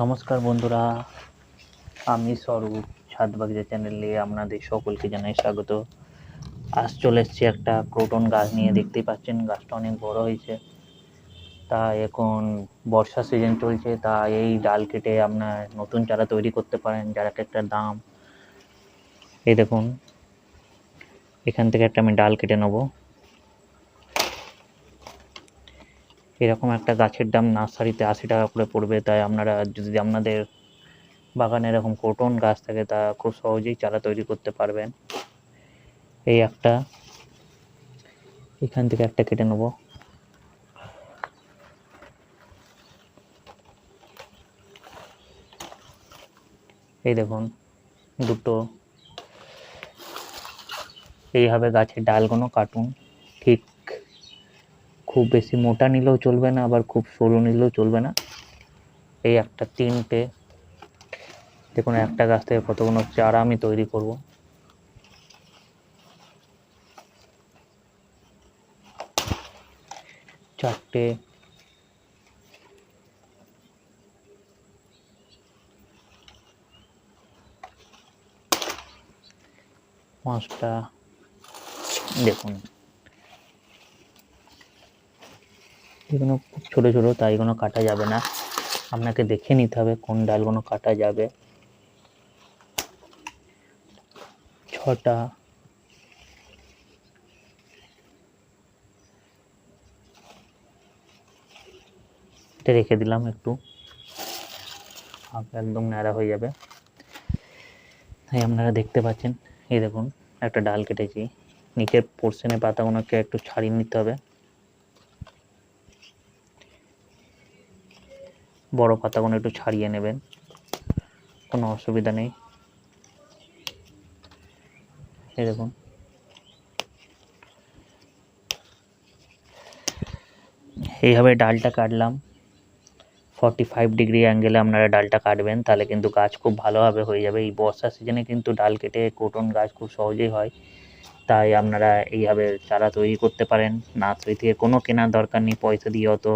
নমস্কার বন্ধুরা, আমি স্বরূপ বাগিচা চ্যানেলে আপনাদের সকলকে জানাই স্বাগত। আজ চলে এসেছি একটা ক্রোটন গাছ নিয়ে, দেখতেই পাচ্ছেন গাছটা অনেক বড় হয়েছে। তা এখন বর্ষা সিজন চলছে তা এই ডাল কেটে আপনার নতুন চারা তৈরি করতে পারেন, যার এক একটা দাম। এই দেখুন, এখান থেকে একটা আমি ডাল কেটে নেব। এরকম একটা গাছের দাম নার্সারিতে আশি টাকা করে পড়বে, তাই আপনারা যদি আপনাদের বাগানে এরকম কোটন গাছ থাকে তা খুব সহজেই চারা তৈরি করতে পারবেন। এই একটা, এখান থেকে একটা কেটে নেব। এই দেখুন, দুটো। এইভাবে গাছের ডালগুলো কাটুন, ঠিক খুব বেশি মোটা নিলেও চলবে না, আবার খুব সরু নিলেও চলবে না। এই একটা তিনটে। দেখুন, একটা গাছ থেকে কতগুলো চারা আমি তৈরি করব। চারটে। পাঁচটা। দেখুন। এগুলো খুব ছোটো ছোটো, তাই এগুলো কাটা যাবে না। আপনাকে দেখে নিতে হবে কোন ডালগুলো কাটা যাবে। ছটা। এটা রেখে দিলাম একটু। একদম ন্যাড়া হয়ে যাবে। তাই আপনারা দেখতে পাচ্ছেন, এই দেখুন, একটা ডাল কেটেছি। নিচের পোর্শনে পাতাগুলোকে একটু ছাড়িয়ে নিতে হবে। বড় পাতাগুলো একটু ছাড়িয়ে নেবেন। কোনো অসুবিধা নেই। এই দেখুন। এইভাবে ডালটা কাটলাম। ফর্টি ফাইভ ডিগ্রি অ্যাঙ্গেলে আপনারা ডালটা কাটবেন, তাহলে কিন্তু গাছ খুব ভালোভাবে হয়ে যাবে। এই বর্ষা সিজনে কিন্তু ডাল কেটে কোটন গাছ খুব সহজেই হয়। তাই আপনারা এইভাবে চারা তৈরি করতে পারেন। নার্সারি থেকে কোনো কেনার দরকার নেই। পয়সা দিয়ে অত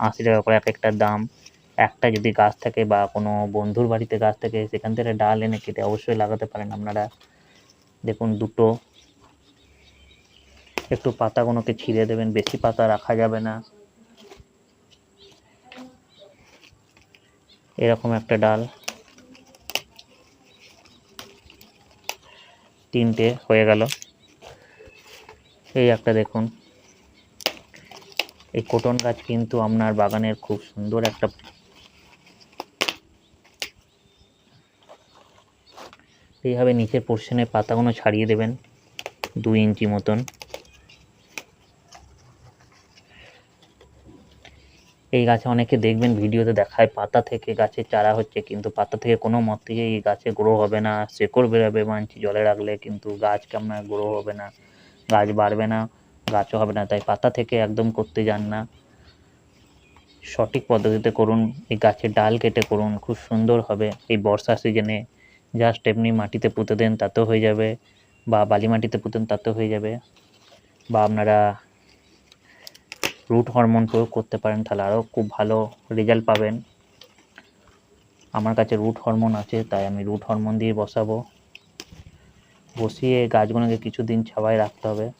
আশি টাকা করে এক একটা দাম। একটা যদি গাছ থাকে বা কোনো বন্ধুর বাড়িতে গাছ থাকে, সেখান থেকে ডাল এনে কেটে অবশ্যই লাগাতে পারেন আপনারা। দেখুন দুটো, একটু পাতাগুলোকে ছিঁড়ে দেবেন, বেশি পাতা রাখা যাবে না। এরকম একটা ডাল। তিনটে হয়ে গেল। এই একটা দেখুন। এই কোটন গাছ কিন্তু আপনার বাগানের খুব সুন্দর একটা এইভাবে নিচের পোর্শনের পাতাগুলো ছাড়িয়ে দেবেন দুই ইঞ্চি মতন। এই গাছে অনেকে দেখবেন ভিডিওতে দেখায় পাতা থেকে গাছের চারা হচ্ছে, কিন্তু পাতা থেকে কোনো মতেই এই গাছে গ্রো হবে না। শেকড় বেরোবে মানছি জলে রাখলে, কিন্তু গাছ কেমন গ্রো হবে না। গাছ বাড়বে না, গাছও হবে না, তাই পাতা থেকে একদম করতে যান না। সঠিক পদ্ধতিতে করুন, এই গাছের ডাল কেটে করুন, খুব সুন্দর হবে। এই বর্ষা সিজনে জাস্ট এমনি মাটিতে পুঁতে দেন, তাতেও হয়ে যাবে। বা বালি মাটিতে পুঁতেন তাতেও হয়ে যাবে। বা আপনারা রুট হরমোন প্রয়োগ করতে পারেন, তাহলে আরও খুব ভালো রেজাল্ট পাবেন। আমার কাছে রুট হরমোন আছে, তাই আমি রুট হরমোন দিয়ে বসাবো। বসিয়ে গাছগুলোকে কিছুদিন ছাওয়ায় রাখতে হবে।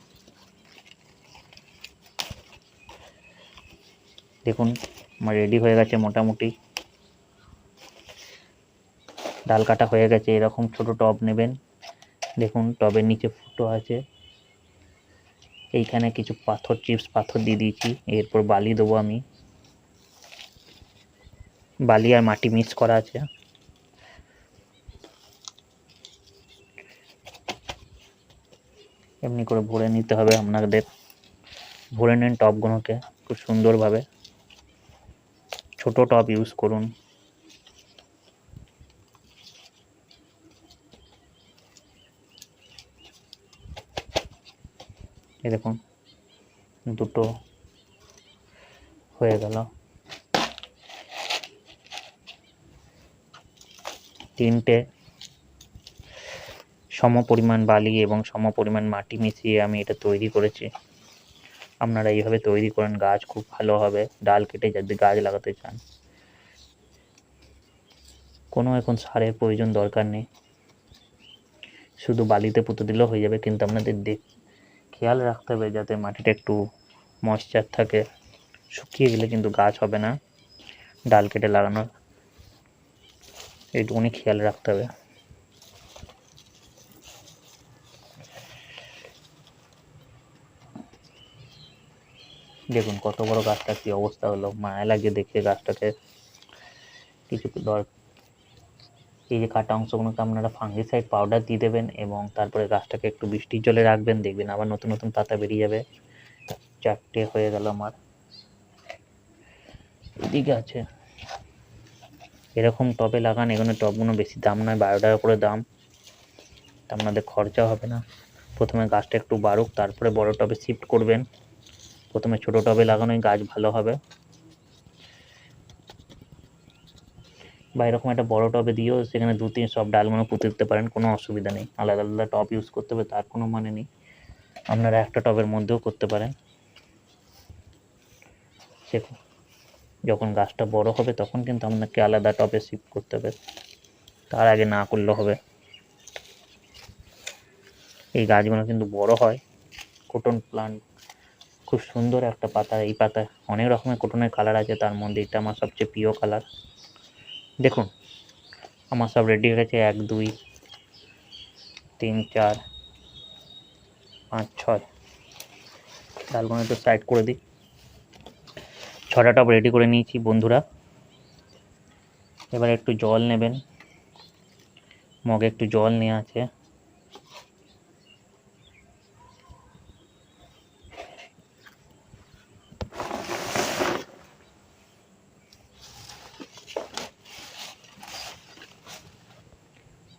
দেখুন, আমার রেডি হয়ে গেছে মোটামুটি। ডাল কাটা হয়ে গেছে, এরকম ছোট টব নেবেন। দেখুন, টবের নিচে ফুটো আছে। এইখানে কিছু পাথর, চিপস পাথর দিয়ে দিয়েছি। এরপর বালি দেবো আমি। বালি আর মাটি মিক্স করা আছে। এমনি করে ভরে নিতে হবে আপনাদের। ভরে নেন টবগুলোকে খুব সুন্দরভাবে। ছোট টব ইউজ করুন। এই দেখুন, দুটো হয়ে গেল। তিনটে সম পরিমাণ বালি এবং সম পরিমাণ মাটি মিশিয়ে আমি এটা তৈরি করেছি। আপনারা এইভাবে তৈরি করেন, গাছ খুব ভালো হবে, ডাল কেটে যদি গাছ লাগাতে চান। কোনো এখন সারের প্রয়োজন দরকার নেই। শুধু বালিতে পুঁতে দিলেও হয়ে যাবে, কিন্তু আপনাদের দেখ খেয়াল রাখতে হবে যাতে মাটিটা একটু ময়েশ্চার থাকে। শুকিয়ে গেলে কিন্তু গাছ হবে না। ডাল কেটে লাগানোর এইটুকুনি খেয়াল রাখতে হবে। দেখুন কত বড় গাছটা কি অবস্থা হলো। মায়া লাগে দেখে গাছটাকে কিছু দর এই যে কাটা অংশগুলোকে আপনারা ফাঙ্গিসাইড পাউডার দিয়ে দেবেন এবং তারপরে গাছটাকে একটু বৃষ্টির জলে রাখবেন, দেখবেন আবার নতুন নতুন পাতা বেরিয়ে যাবে। চারটে হয়ে গেল আমার। এদিকে আছে। এরকম টবে লাগান এখানে টবগুলো বেশি দাম নয়, বারো টাকা করে দাম। আপনাদের খরচা হবে না। প্রথমে গাছটা একটু বাড়ুক, তারপরে বড় টবে শিফট করবেন। প্রথমে ছোটো টবে লাগানোই গাছ ভালো হবে। বা এরকম একটা বড় টবে দিয়েও সেখানে দু তিন সব ডালগুলো পুঁতে দিতে পারেন, কোনো অসুবিধা নেই। আলাদা আলাদা টব ইউজ করতে হবে, তার কোনো মানে নেই। আপনারা একটা টবের মধ্যেও করতে পারেন। যখন গাছটা বড় হবে তখন কিন্তু আপনাকে আলাদা টবে শিফট করতে হবে। তার আগে না করলে হবে। এই গাছগুলো কিন্তু বড় হয়। কোটন প্লান্ট খুব সুন্দর একটা পাতা। এই পাতা অনেক রকমের কোটনের কালার আছে, তার মধ্যে এটা আমার সবচেয়ে প্রিয় কালার দেখুন, আমার সব রেডি হয়ে গেছে। এক, দুই, তিন, চার, পাঁচ, ছয়। ডালগুলো একটু সাইড করে দিই। ছটা টপ রেডি করে নিয়েছি বন্ধুরা। এবার একটু জল নেবেন। মগে একটু জল নেওয়া আছে।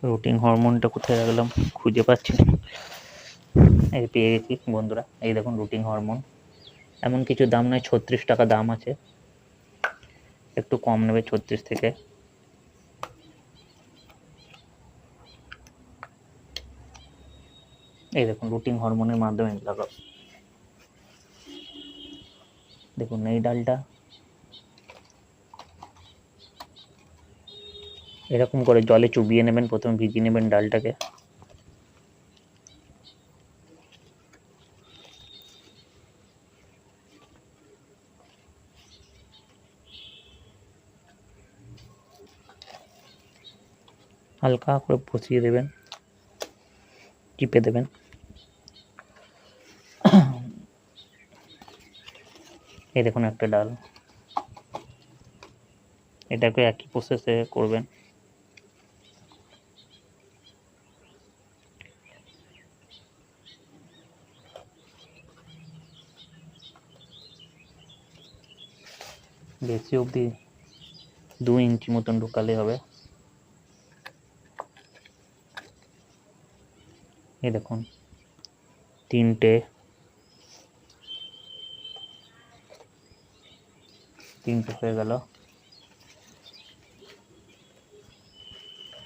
রুটিন হরমোনটা কোথায় রাখলাম খুঁজে পাচ্ছি না। এই পেয়ে গেছি বন্ধুরা, এই দেখুন রুটিন হরমোন। এমন কিছু দাম নয়, ছত্রিশ টাকা দাম আছে। একটু কম নেবে ছত্রিশ থেকে। এই দেখুন রুটিন হরমোনের মাধ্যমে লাগাও দেখুন এই ডালটা এরকম করে জলে চুবিয়ে নেবেন, প্রথমে ভিজিয়ে নেবেন ডালটাকে। হালকা করে বসিয়ে দেবেন, চিপে দেবেন। এই দেখুন একটা ডাল। এটাকে একই প্রসেসে করবেন। বেশি অবধি দু ইঞ্চি মতন ঢুকালে হবে। এই দেখুন, তিনটে তিনটে হয়ে গেল।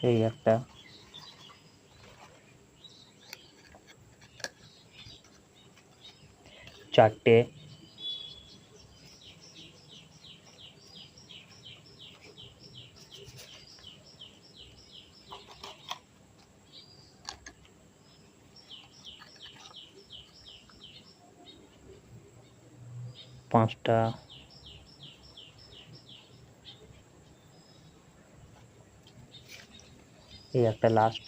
এই একটা। চারটে। পাঁচটা। এই একটা লাস্ট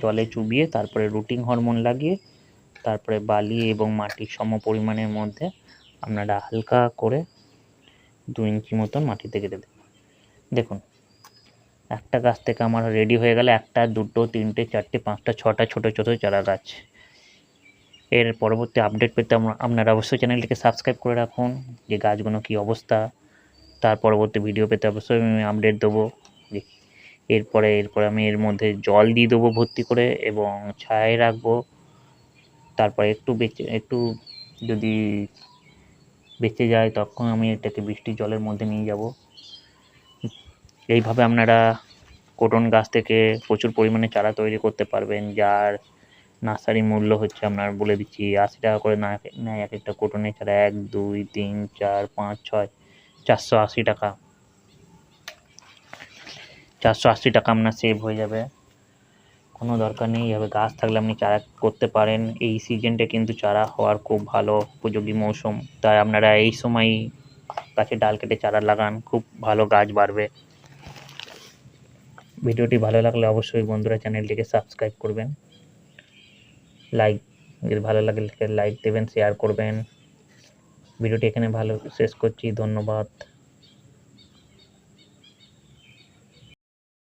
জলে চুবিয়ে তারপরে রুটিন হরমোন লাগিয়ে, তারপরে বালি এবং মাটির সম পরিমাণের মধ্যে আপনারা হালকা করে দু ইঞ্চি মতন মাটিতে কেটে দেবেন। দেখুন, একটা গাছ থেকে আমার রেডি হয়ে গেলে একটা, দুটো, তিনটে, চারটে, পাঁচটা ছটা, ছোটো ছোটো, চারা গাছ। এর পরবর্তী আপডেট পেতে আপনারা অবশ্যই চ্যানেলটিকে সাবস্ক্রাইব করে রাখুন। যে গাছগুলো কী অবস্থা, তার পরবর্তী ভিডিও পেতে অবশ্যই আমি আপডেট দেবো। এরপরে এরপরে আমি এর মধ্যে জল দিয়ে দেবো ভর্তি করে এবং ছায়ায় রাখব। তারপরে একটু বেঁচে, একটু যদি বেঁচে যায়, তখন আমি এটাকে বৃষ্টির জলের মধ্যে নিয়ে যাব। এইভাবে আপনারা কোটন গাছ থেকে প্রচুর পরিমাণে চারা তৈরি করতে পারবেন, যার নার্সারি মূল্য হচ্ছে আপনার বলে দিচ্ছি, আশি টাকা করে না নেয় এক একটা কোটনের চারা এক, দুই, তিন, চার, পাঁচ, ছয়, চারশো আশি টাকা। চারশো আশি টাকা আপনার সেভ হয়ে যাবে। কোনো দরকার নেই এভাবে গাছ থাকলে আপনি চারা করতে পারেন। এই সিজনটা কিন্তু চারা হওয়ার খুব ভালো উপযোগী মৌসুম। তাই আপনারা এই সময় গাছের ডাল কেটে চারা লাগান, খুব ভালো গাছ বাড়বে। ভিডিওটি ভালো লাগলে অবশ্যই বন্ধুরা চ্যানেলটিকে সাবস্ক্রাইব করবেন। লাইক যদি ভালো লাগে লাইক দেবেন শেয়ার করবেন। ভিডিওটি এখানে ভালো শেষ করছি ধন্যবাদ।